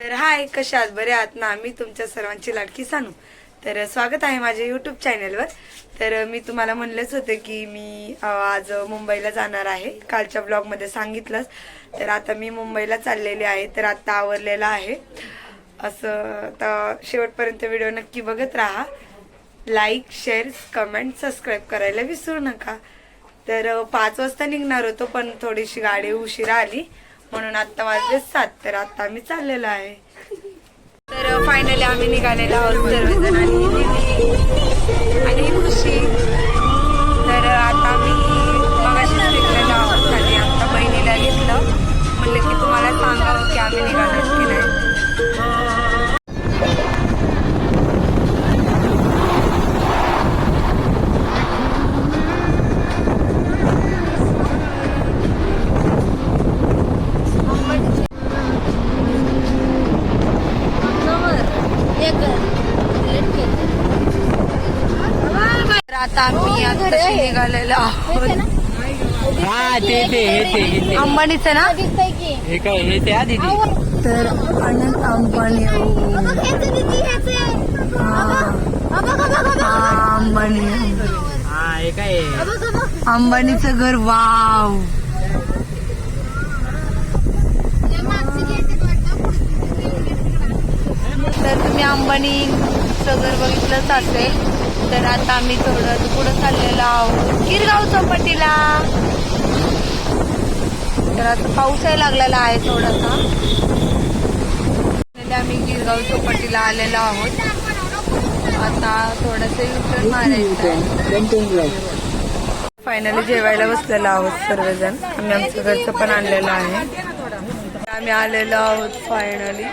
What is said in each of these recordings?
तर हाय कशा आहात? बरे आहात ना? मी तुमच्या सर्वांची लाडकी सानू. तर स्वागत आहे माझ्या युट्यूब चॅनलवर तर मी तुम्हाला म्हणलेच होते की मी आज मुंबईला जाणार आहे. कालच्या ब्लॉगमध्ये सांगितलंच. तर आता मी मुंबईला चाललेले आहे तर आता आवरलेलं आहे. असं तर शेवटपर्यंत व्हिडिओ नक्की बघत राहा. लाईक शेअर कमेंट सबस्क्राईब करायला विसरू नका. तर पाच वाजता निघणार होतो पण थोडीशी गाडी उशिरा आली. म्हणून आता वाजले सात तर आता आम्ही चाललेलो आहे. तर फायनली आम्ही निघालेलो आहोत सर्वजण आणि आम्ही आता निघालेलो आहोत. हा ते ते हे ते हे ते. अंबानीचं ना? हे काय हे ते हा दीदी तर अनंत अंबानी अंबानी. हा हे काय? अंबानीचं घर वाव. तर तुम्ही अंबानीचं घर बघितलंच असेल तर आता आम्ही थोडं पुढं चाललेलो आहोत. गिरगाव चौपाटीला. तर आता पाऊसही लागलेला आहे थोडासा. आम्ही गिरगाव चौपाटीला आलेलो आहोत. आता थोडस युटर्न मारायचं फायनली जेवायला बसलेलो आहोत सर्वजण. आम्ही आमचं घरचं पण आणलेलं आहे. आम्ही आलेलो आहोत फायनली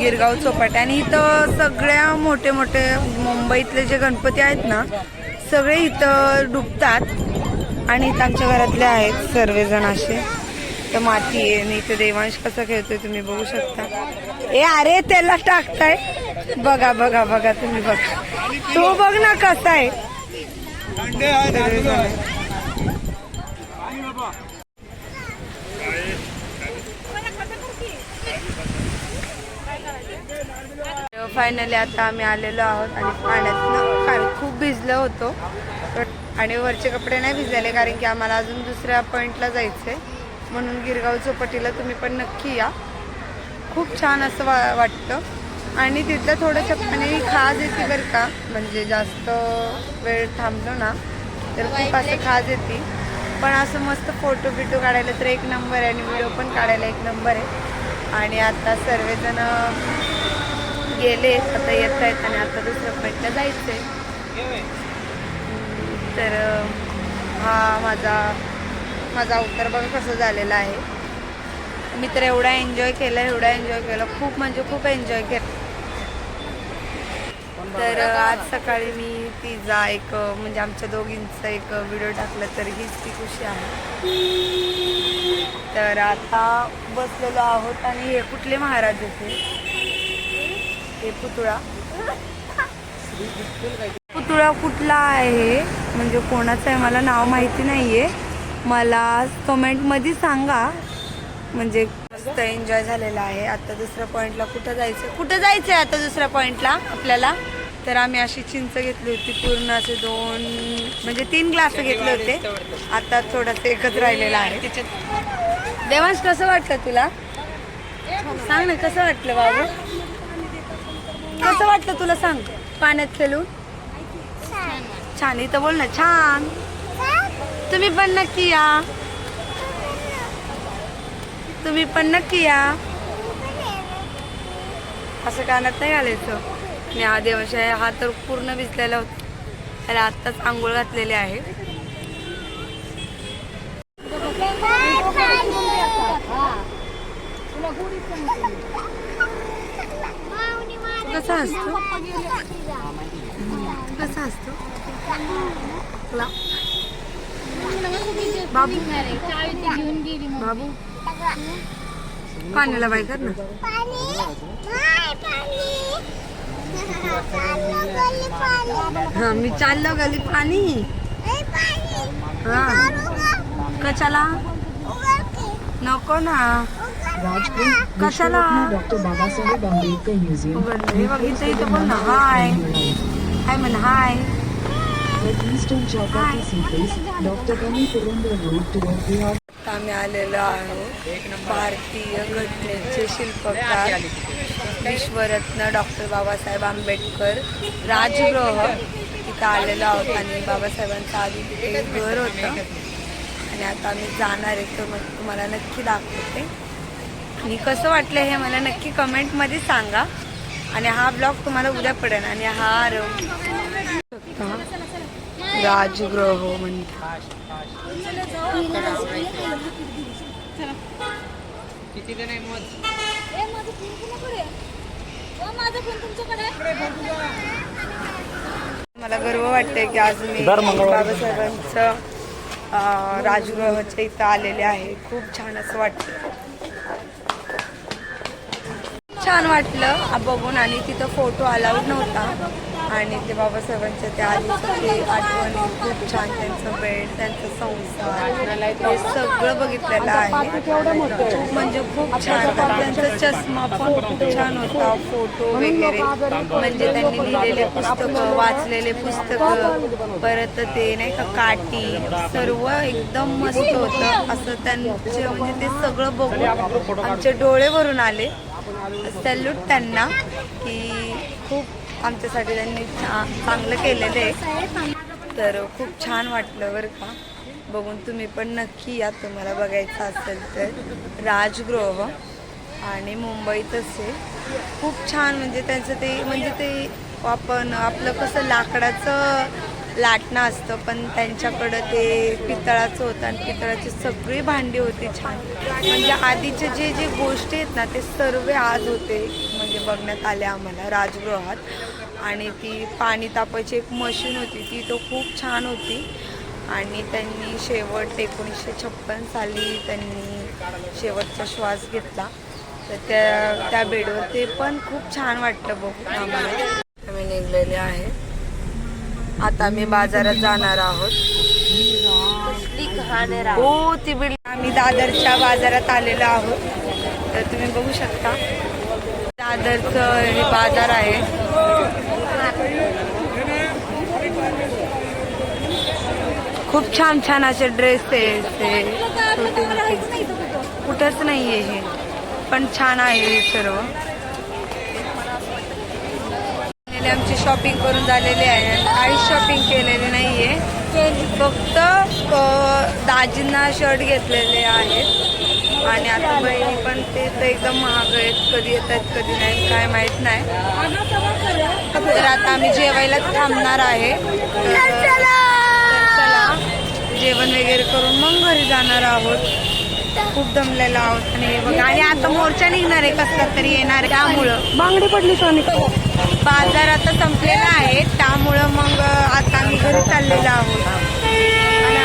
गिरगाव चौपाटी. आणि इथं सगळ्या मोठे मोठे मुंबईतले जे गणपती आहेत ना सगळे इथं डुबतात. आणि इथं आमच्या घरातले आहेत सर्वजण असे. तर माती आहे आणि इथे देवांश कसा खेळतोय तुम्ही बघू शकता. ए अरे त्याला टाकताय. बघा बघा बघा तुम्ही बघा. तो बघ ना कसा आहे. फायनली आता आम्ही आलेलो आहोत आणि पाण्यातनं कारण खूप भिजलं होतो. आणि वरचे कपडे नाही भिजलेले कारण की आम्हाला अजून दुसऱ्या पॉईंटला जायचंय. म्हणून गिरगाव चौपटीला तुम्ही पण नक्की या. खूप छान असं वा वाटतं. आणि तिथलं थोडं चप्पाने खाज येते बरं का. म्हणजे जास्त वेळ थांबलो ना तर खूप असं खाज येते. पण असं मस्त फोटो बिटो काढायला तर एक नंबर आहे आणि व्हिडिओ पण काढायला एक नंबर आहे. आणि आता सर्वजण गेले आता येत आहेत आणि आता दुसऱ्या फ्लाईटला जायचंय. आहे तर हा माझा माझा अवतार बघा कसं झालेला आहे. मी तर एवढा एन्जॉय केला एवढा एन्जॉय केला. खूप म्हणजे खूप एन्जॉय केला. तर आज सकाळी मी तिचा एक म्हणजे आमच्या दोघींचा एक व्हिडिओ टाकला तर हीच ती खुशी आहे. तर आता बसलेलो आहोत आणि हे कुठले महाराज होते हे पुतळा. पुतळा कुठला आहे? म्हणजे कोणाचं आहे? मला नाव माहिती नाहीये. मला कमेंटमध्ये सांगा. म्हणजे मस्त एन्जॉय झालेला आहे. आता दुसऱ्या पॉईंटला कुठं जायचं? कुठं जायचं आहे आता दुसऱ्या पॉईंटला आपल्याला? तर आम्ही अशी चिंच घेतली होती. पूर्ण असे दोन म्हणजे तीन ग्लास घेतले होते. आता थोडंसं एकच राहिलेलं आहे. देवांश कसं वाटलं तुला? सांग ना कसं वाटलं बाबू? कसं वाटतं तुला सांग? पाण्यात खेळून? छान इथं बोल ना छान. तुम्ही पण नक्की या. तुम्ही पण नक्की या. असं कानात नाही घालायचं. मी हा देवांश हा तर पूर्ण भिजलेला होता. त्याला आत्ताच आंघोळ घातलेली आहे. कसा असतो? कसा असतो? ला- बाबू. बाबू. पाण्याला बाय कर ना. हा मी चाललो गली पाणी. हा. कशाला? नको ना. कशाला? Doctor Babasaheb Ambedkar museum. इथं हाय. म्हण आता आम्ही आलेलो आहोत भारतीय घटनेचे शिल्पकार विश्वरत्न डॉक्टर बाबासाहेब आंबेडकर राजगृह. तिथं आलेलो आहोत आणि बाबासाहेबांचं आधी तिथे घर होतं. आणि आता आम्ही जाणार आहे तर मग तुम्हाला नक्की दाखवते. आणि कसं वाटलं हे मला नक्की कमेंटमध्ये सांगा. आणि हा ब्लॉग तुम्हाला उद्या पडेल. आणि हा र- राजगृह म्हणतात. किती जण आहे? मग मला गर्व वाटतंय की आज मी बाबासाहेबांचं राजगृहाच्या इथं आलेले आहे. खूप छान असं वाटतं छान वाटलं. बघून आणि तिथं फोटो अलाउड नव्हता. आणि ते बाबासाहेबांच्या त्या आठवणी खूप छान त्यांचं बेड त्यांचा संसार हे सगळं बघितलेलं आहे. खूप म्हणजे खूप छान. त्यांचा चष्मा पण खूप छान होता. फोटो वगैरे. म्हणजे त्यांनी लिहिलेले पुस्तकं वाचलेले पुस्तकं. परत ते नाही का काठी सर्व एकदम मस्त होतं. असं त्यांचे म्हणजे ते सगळं बघून आमचे डोळे भरून आले. सॅल्यूट त्यांना की खूप आमच्यासाठी त्यांनी चांगलं केलेलं आहे. तर खूप छान वाटलं बरं का. बघून तुम्ही पण नक्की या तुम्हाला बघायचं असेल तर. राजगृह आणि मुंबईतच आहे खूप छान म्हणजे त्यांचं ते म्हणजे ते आपण आपलं कसं लाकडाचं लाटणं असतं पण त्यांच्याकडं ते पितळाचं होतं आणि पितळाची सगळी भांडी होती छान. म्हणजे आधीचे जे जे गोष्टी आहेत ना ते सर्व आज होते म्हणजे बघण्यात आले आम्हाला राजगृहात. आणि ती पाणी तापायची एक मशीन होती ती तो खूप छान होती. आणि त्यांनी शेवट एकोणीसशे छप्पन साली त्यांनी शेवटचा श्वास घेतला. तर त्या त्या बेडवर ते पण खूप छान वाटलं बघून आम्हाला. आम्ही निघलेले आहे. आता आम्ही बाजारात जाणार आहोत. हो ती बिल्डिंग आम्ही दादरच्या बाजारात आलेलो आहोत. तर तुम्ही बघू शकता. दादरचं हे बाजार आहे. खूप छान छान असे ड्रेस. कुठंच नाही आहे हे. पण छान आहे हे सर्व. गेले आमची शॉपिंग करून झालेली आहे. काहीच शॉपिंग केलेली नाही आहे फक्त दाजींना शर्ट घेतलेले आहेत. आणि आता बहिणी पण ते तर एकदम महाग आहेत. कधी येतात कधी नाही काय माहीत नाही. तर आता आम्ही जेवायला थांबणार आहे. तर चला. जेवण वगैरे करून मग घरी जाणार आहोत. खूप दमलेलो आहोत. आणि हे बघा आणि आता मोर्चा निघणार आहे कसला तरी येणार आहे. त्यामुळं बांगडी पडली सोनी. बाजार आता संपलेला आहे. त्यामुळं मग आता आम्ही घरी चाललेलो आहोत. आणि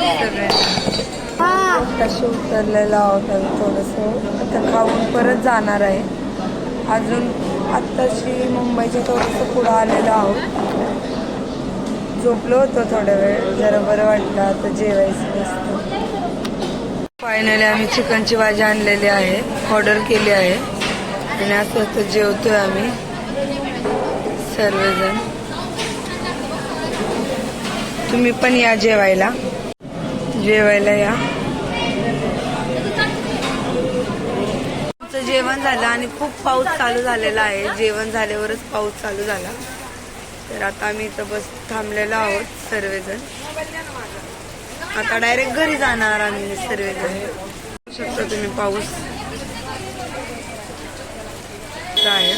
हा सगळे. कसे उतरलेलो आहोत आम्ही थोडंसं. आता खाऊन परत जाणार आहे. अजून आत्ताशी मुंबईच्या थोडंसं पुढं आलेलो आहोत. झोपलो होतो थोडा वेळ. जरा बरं वाटलं आता जेवायचं नसतं फायनली आम्ही चिकनची भाजी आणलेली आहे. ऑर्डर केली आहे. आणि असं असं जेवतोय आम्ही. सर्वजण. तुम्ही पण या जेवायला. जेवायला या. जेवण झालं आणि खूप पाऊस चालू झालेला आहे. जेवण झाल्यावरच पाऊस चालू झाला. तर आता आम्ही इथं बस थांबलेलो आहोत सर्वजण आता डायरेक्ट घरी जाणार आम्ही सर्वजण शकता तुम्ही पाऊस काय आहे.